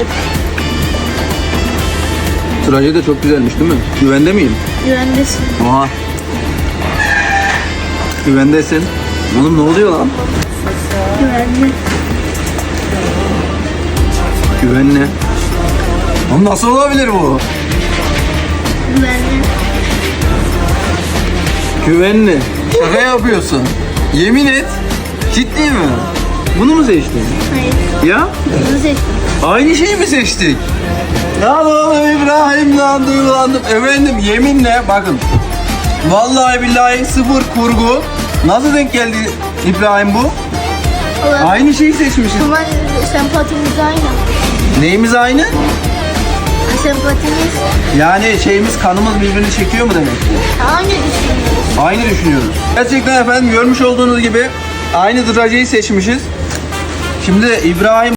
Evet. Traje de çok güzelmiş değil mi? Güvende miyim? Güvendesin. Oha. Güvendesin. Oğlum ne oluyor lan? Güvenli. Güvenli. Oğlum nasıl olabilir bu? Güvenli. Güvenli. Şaka yapıyorsun. Yemin et. Ciddi mi? Bunu mu seçtin? Hayır. Ya? Bunu seçtim. Aynı şeyi mi seçtik? Lan oğlum İbrahim lan duygulandım. Efendim yeminle bakın. Vallahi billahi sıfır kurgu. Nasıl denk geldi İbrahim bu? Ulan Aynı şeyi seçmişiz. Ama sempatimiz aynı. Neyimiz aynı? Sempatimiz Yani şeyimiz kanımız birbirini çekiyor mu demek? aynı düşünüyoruz. Aynı düşünüyoruz. Gerçekten efendim görmüş olduğunuz gibi aynı trajeyi seçmişiz. Şimdi İbrahim